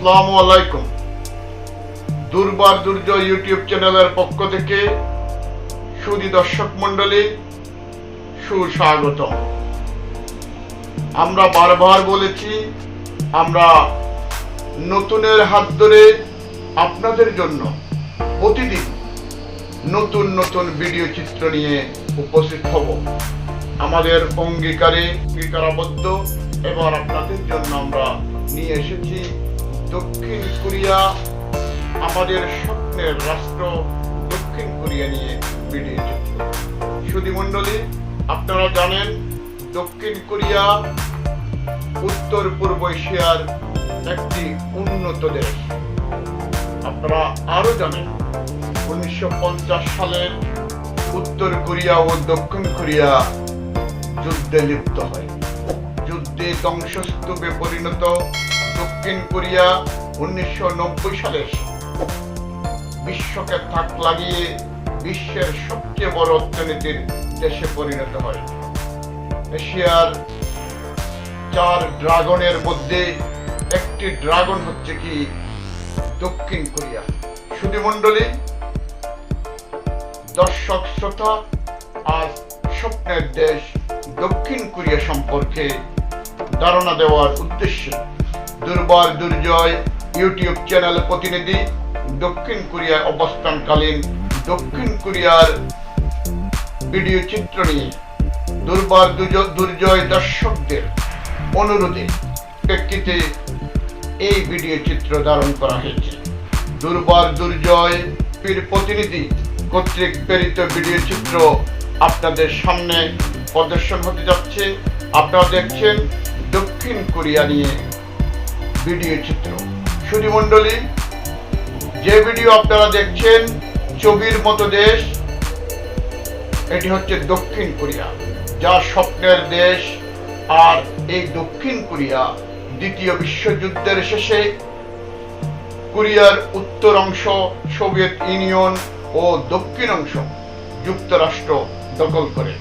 আসসালামু আলাইকুম। দুর্বার দুর্জয় ইউটিউব চ্যানেলের পক্ষ থেকে সুদী দর্শক মন্ডলী সুস্বাগত আমরা বারবার বলেছি, আমরা নতুনের হাত ধরে আপনাদের জন্য প্রতিদিন নতুন নতুন ভিডিও চিত্র নিয়ে উপস্থিত হব। আমাদের অঙ্গীকারে অঙ্গীকারাবদ্ধ, এবার আপনাদের জন্য আমরা নিয়ে এসেছি দক্ষিণ কোরিয়া আমাদের স্বপ্নের রাষ্ট্র দক্ষিণ কোরিয়া নিয়ে ভিডিও চিত্র সুধীমণ্ডলী আপনারা জানেন দক্ষিণ কোরিয়া উত্তর পূর্ব এশিয়ার একটি উন্নত দেশ। আপনারা আরও জানেন উনিশশো সালের উত্তর কোরিয়া ও দক্ষিণ কোরিয়া যুদ্ধে লিপ্ত হয়। যুদ্ধে ধ্বংসস্তূপে পরিণত দক্ষিণ কোরিয়া উনিশশো সালে বিশ্বকে থাক লাগিয়ে বিশ্বের সবচেয়ে বড় অর্থনীতির দেশে পরিণত হয়। এশিয়ার চার ড্রাগনের মধ্যে একটি ড্রাগন হচ্ছে কি দক্ষিণ কোরিয়া। সুধীমণ্ডলী দর্শক, শ্রোতা, আজ স্বপ্নের দেশ দক্ষিণ কোরিয়া সম্পর্কে ধারণা দেওয়ার উদ্দেশ্যে দুর্বার দুর্জয় ইউটিউব চ্যানেল প্রতিনিধি দক্ষিণ কোরিয়ায় অবস্থানকালীন দক্ষিণ কোরিয়ার ভিডিও চিত্র নিয়ে দুর্বার দুর্জ- দুর্জয় দর্শকদের অনুরোধে প্রেক্ষিতে এই ভিডিও চিত্র ধারণ করা হয়েছে। দুর্বার দুর্জয় পীর প্রতিনিধি কর্তৃক প্রেরিত ভিডিও চিত্র আপনাদের সামনে প্রদর্শন হতে যাচ্ছে। আপনারা দেখছেন দক্ষিণ কোরিয়া নিয়ে ভিডিও চিত্র। সুধীমণ্ডলী যে ভিডিও আপনারা দেখছেন, ছবির মতো দেশ, এটি হচ্ছে দক্ষিণ কোরিয়া, যা স্বপ্নের দেশ। আর এই দক্ষিণ কোরিয়া দ্বিতীয় বিশ্বযুদ্ধের শেষে কোরিয়ার উত্তর অংশ, সোভিয়েত ইউনিয়ন ও দক্ষিণ অংশ যুক্তরাষ্ট্র দখল করে।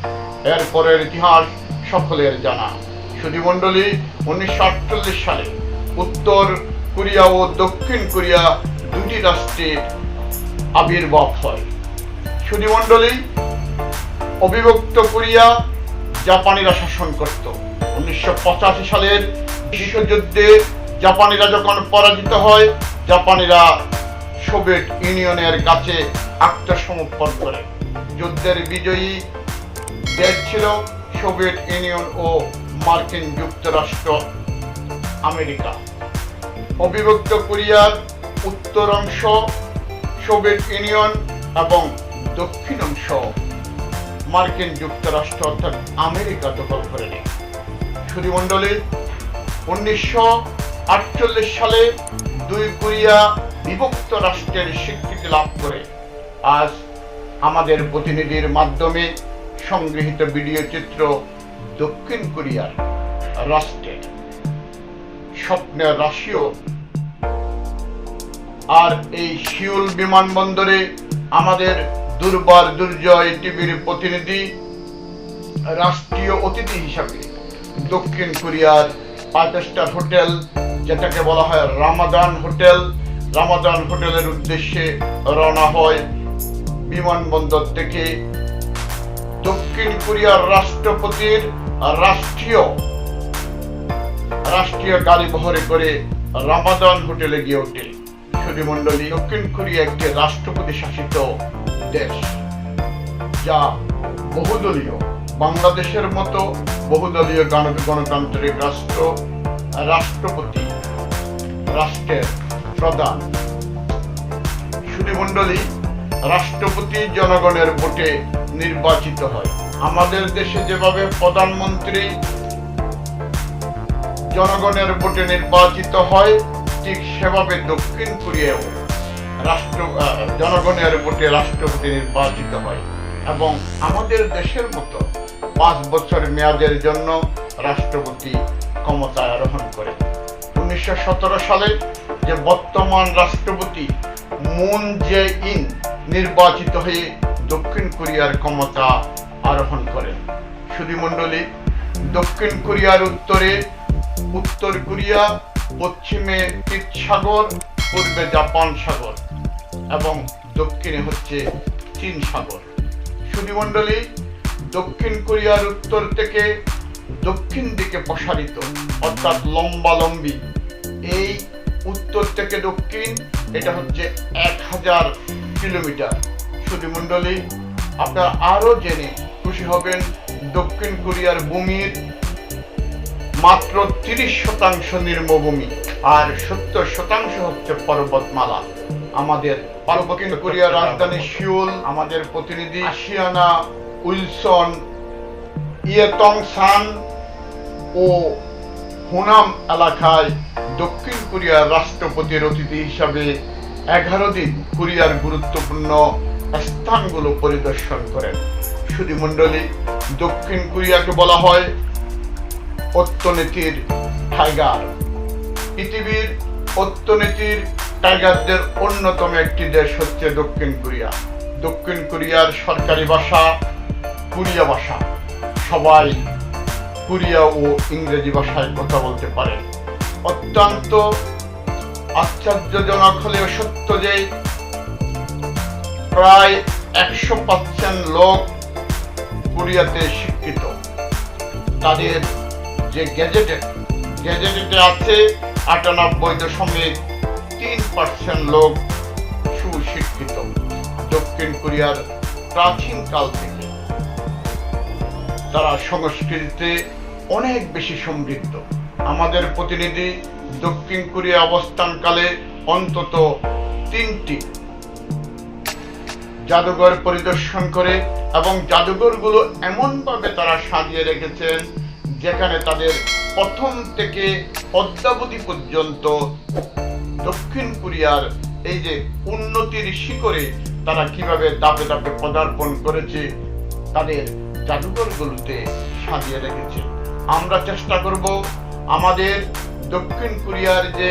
এরপরের ইতিহাস সকলের জানা। সুধীমণ্ডলী উনিশশো আটচল্লিশ সালে উত্তর কোরিয়া ও দক্ষিণ কোরিয়া দুটি রাষ্ট্রের আবির্ভাব হয়। সুধীমণ্ডলী অবিভক্ত কোরিয়া জাপানিরা শাসন করত। উনিশশো পঁচাশি সালের বিশ্বযুদ্ধে জাপানিরা যখন পরাজিত হয়। জাপানিরা সোভিয়েত ইউনিয়নের কাছে আত্মসমর্পণ করে। যুদ্ধের বিজয়ী দেশ ছিল সোভিয়েত ইউনিয়ন ও মার্কিন যুক্তরাষ্ট্র। আমেরিকা। অবিভক্ত কোরিয়ার উত্তর অংশ, সোভিয়েত ইউনিয়ন এবং দক্ষিণ অংশ মার্কিন যুক্তরাষ্ট্র অর্থাৎ আমেরিকা দখল করে নেয় সুধীমণ্ডলী উনিশশো আটচল্লিশ সালে দুই কোরিয়া বিভক্ত রাষ্ট্রের স্বীকৃতি লাভ করে। আজ আমাদের প্রতিনিধির মাধ্যমে সংগৃহীত ভিডিও চিত্র দক্ষিণ কোরিয়ার রাষ্ট্রের। স্বপ্নের রাশিও। আর এই শিউল বিমানবন্দরে আমাদের দুর্বার দুর্জয় টিভির প্রতিনিধি, রাষ্ট্রীয় অতিথি হিসাবে দক্ষিণ কোরিয়ার পাঁচ স্টার হোটেল, যেটাকে বলা হয় রামাদান হোটেল। রামাদান হোটেলের উদ্দেশ্যে রওনা হয় বিমানবন্দর থেকে। দক্ষিণ কোরিয়ার রাষ্ট্রপতির রাষ্ট্রীয় রাষ্ট্রীয় গাড়ি বহরে করে রামাদান হোটেলে গিয়ে ওঠে সুধীমণ্ডলী দক্ষিণ কোরিয়া একটি রাষ্ট্রপতি শাসিত দেশ, যা বহুদলীয়, বাংলাদেশের মতো বহুদলীয় গণ- গণতান্ত্রিক রাষ্ট্র, রাষ্ট্রপতি, রাষ্ট্রের প্রধান। সুধীমণ্ডলী রাষ্ট্রপতি জনগণের ভোটে নির্বাচিত হয়। আমাদের দেশে যেভাবে প্রধানমন্ত্রী জনগণের ভোটে নির্বাচিত হয়, ঠিক সেভাবে দক্ষিণ কোরিয়াও রাষ্ট্র জনগণের ভোটে রাষ্ট্রপতি নির্বাচিত হয়। এবং আমাদের দেশের মতো পাঁচ বছর মেয়াদের জন্য রাষ্ট্রপতি ক্ষমতায় আরোহণ করে। উনিশশো সতেরো সালে যে বর্তমান রাষ্ট্রপতি মুন জে ইন নির্বাচিত হয়ে দক্ষিণ কোরিয়ার ক্ষমতা আরোহণ করেন। সুধীমণ্ডলী, দক্ষিণ কোরিয়ার উত্তরে উত্তর কোরিয়া, পশ্চিমে শীত সাগর পূর্বে জাপান সাগর এবং দক্ষিণে হচ্ছে চীন সাগর। সুধিমণ্ডলী দক্ষিণ কোরিয়ার উত্তর থেকে দক্ষিণ দিকে প্রসারিত, অর্থাৎ লম্বালম্বি এই উত্তর থেকে দক্ষিণ, এটা হচ্ছে এক হাজার কিলোমিটার। সুধিমণ্ডলী, আপনারা আরও জেনে খুশি হবেন, দক্ষিণ কোরিয়ার ভূমির মাত্র তিরিশ শতাংশ নির্মভূমি আর সত্তর শতাংশ হচ্ছে পর্বতমালা। আমাদের দক্ষিণ কোরিয়ার রাজধানী সিউল আমাদের প্রতিনিধি শিয়ানা উইলসন ইয়েতং সান ও হুনাম এলাকায় দক্ষিণ কোরিয়ার রাষ্ট্রপতির অতিথি হিসাবে এগারো দিন কোরিয়ার গুরুত্বপূর্ণ স্থানগুলো পরিদর্শন করেন। সুধীমণ্ডলী দক্ষিণ কোরিয়াকে বলা হয় অর্থনীতির টাইগার পৃথিবীর অর্থনীতির টাইগারদের অন্যতম একটি দেশ হচ্ছে দক্ষিণ কোরিয়া। দক্ষিণ কোরিয়ার সরকারি ভাষা কোরিয়া ভাষা। সবাই কোরিয়া ও ইংরেজি ভাষায় কথা বলতে পারে। অত্যন্ত আশ্চর্যজনক হলেও সত্য যে প্রায় একশো পার্সেন্ট লোক কোরিয়াতে শিক্ষিত। তাদের যে গ্যাজেটেড গ্যাজেটেডে আছে আটানব্বই দশমিক তিন পার্সেন্ট লোক সুশিক্ষিত দক্ষিণ কোরিয়ার প্রাচীনকাল থেকে। তারা সংস্কৃতিতে অনেক বেশি সমৃদ্ধ। আমাদের প্রতিনিধি দক্ষিণ কোরিয়া অবস্থানকালে অন্তত তিনটি জাদুঘর পরিদর্শন করে এবং জাদুঘরগুলো এমনভাবে তারা সাজিয়ে রেখেছেন যেখানে তাদের প্রথম থেকে অদ্যাবধি পর্যন্ত দক্ষিণ কোরিয়ার এই যে উন্নতির শিখরে তারা কীভাবে দাপে দাপে পদার্পণ করেছে, তাদের জাদুঘরগুলোতে সাজিয়ে রেখেছে। আমরা চেষ্টা করব আমাদের দক্ষিণ কোরিয়ার যে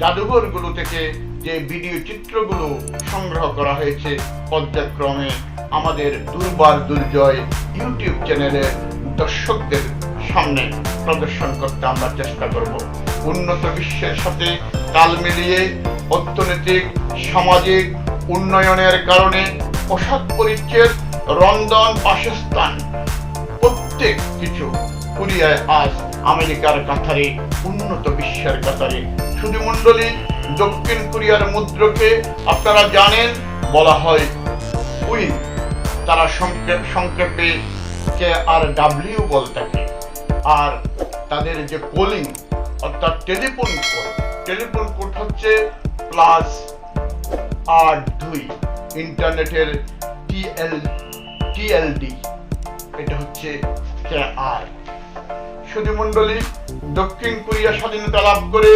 জাদুঘরগুলো থেকে যে ভিডিও চিত্রগুলো সংগ্রহ করা হয়েছে পর্যায়ক্রমে, আমাদের দুর্বার দুর্জয় ইউটিউব চ্যানেলের দর্শকদের সামনে প্রদর্শন করতে আমরা চেষ্টা করব। উন্নত বিশ্বের সাথে তাল মিলিয়ে অর্থনৈতিক, সামাজিক উন্নয়নের কারণে পোশাক পরিচ্ছেদ রন্ধন বাসস্থান প্রত্যেক কিছু কোরিয়ায় আজ আমেরিকার কাতারে, উন্নত বিশ্বের কাতারে। শুধু মন্ডলী দক্ষিণ কোরিয়ার মুদ্রকে আপনারা জানেন, বলা হয় উইন তারা সংক্ষেপ সংক্ষেপে কে আর ডাব্লিউ বল থাকে আর তাদের যে কলিং অর্থাৎ টেলিফোন কোড টেলিফোন কোড হচ্ছে প্লাস আট দুই ইন্টারনেটের টিএল টিএলডি এটা হচ্ছে আর সুধীমণ্ডলী দক্ষিণ কোরিয়া স্বাধীনতা লাভ করে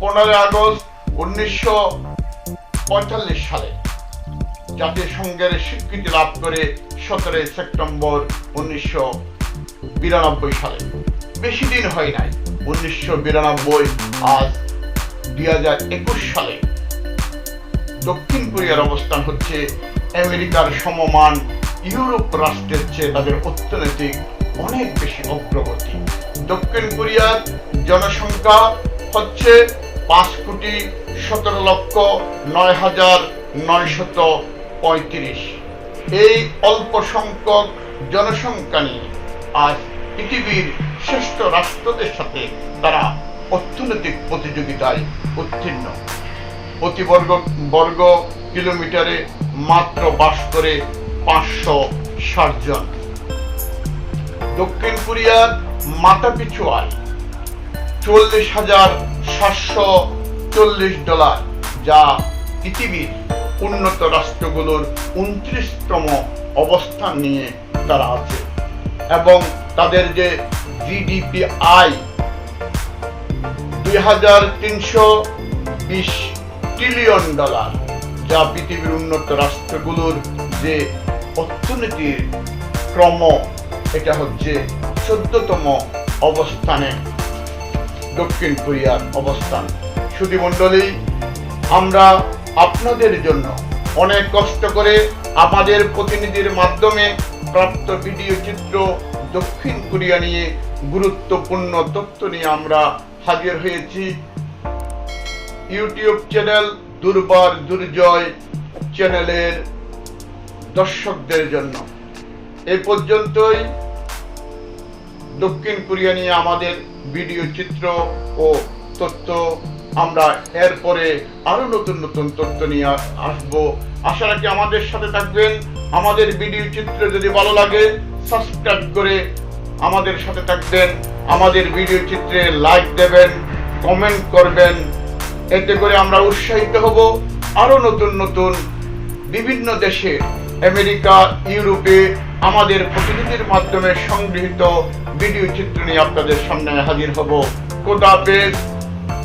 পনেরোই আগস্ট উনিশশো পঁয়তাল্লিশ সালে জাতীয় সংঘের স্বীকৃতি লাভ করে সতেরোই সেপ্টেম্বর উনিশশো বিরানব্বই সালে। বেশি দিন হয় নাই। উনিশশো বিরানব্বই আজ দুই হাজার একুশ সালে দক্ষিণ কোরিয়ার অবস্থান হচ্ছে আমেরিকার সমমান ইউরোপ রাষ্ট্রের চেয়ে তাদের অর্থনৈতিক অনেক বেশি অগ্রগতি। দক্ষিণ কোরিয়ার জনসংখ্যা হচ্ছে পাঁচ কোটি সতেরো লক্ষ নয় হাজার নয়শত পঁয়ত্রিশ। এই অল্প সংখ্যক জনসংখ্যা নিয়ে আজ পৃথিবীর শ্রেষ্ঠ রাষ্ট্রদের সাথে তারা অর্থনৈতিক প্রতিযোগিতায় উত্তীর্ণ। প্রতি বর্গ বর্গ কিলোমিটারে মাত্র বাস করে পাঁচশো ষাট জন। দক্ষিণ কোরিয়ার মাথাপিছু আয় চল্লিশ হাজার সাতশো চল্লিশ ডলার, যা পৃথিবীর উন্নত রাষ্ট্রগুলোর উনত্রিশতম অবস্থান নিয়ে তারা আছে। এবং তাদের যে জিডিপি আয় দুই ট্রিলিয়ন ডলার যা পৃথিবীর উন্নত রাষ্ট্রগুলোর যে অর্থনীতির ক্রম, এটা হচ্ছে চোদ্দতম অবস্থানে দক্ষিণ কোরিয়ার অবস্থান। সুধীমণ্ডলী আমরা আপনাদের জন্য অনেক কষ্ট করে আমাদের প্রতিনিধির মাধ্যমে প্রাপ্ত ভিডিও চিত্র দক্ষিণ কোরিয়া নিয়ে গুরুত্বপূর্ণ তথ্য নিয়ে আমরা হাজির হয়েছি। ইউটিউব চ্যানেল দুর্বার দুর্জয় চ্যানেলের দর্শকদের জন্য। এ পর্যন্তই। দক্ষিণ কোরিয়া নিয়ে আমাদের ভিডিও চিত্র ও তথ্য। আমরা এরপরে আরও নতুন নতুন তথ্য নিয়ে আসব। আশা রাখি আমাদের সাথে থাকবেন। আমাদের ভিডিও চিত্র যদি ভালো লাগে, সাবস্ক্রাইব করে আমাদের সাথে থাকবেন, আমাদের ভিডিও চিত্রে লাইক দেবেন কমেন্ট করবেন। এতে করে আমরা উৎসাহিত হব আরও নতুন নতুন বিভিন্ন দেশে, আমেরিকা, ইউরোপে আমাদের প্রতিনিধির মাধ্যমে সংগৃহীত ভিডিও চিত্র নিয়ে আপনাদের সামনে হাজির হব। কোথা পেজ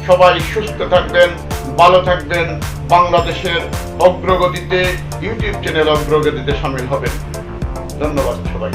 সবাই সুস্থ থাকবেন, ভালো থাকবেন। বাংলাদেশের অগ্রগতিতে ইউটিউব চ্যানেল অগ্রগতিতে সামিল হবেন। ধন্যবাদ সবাই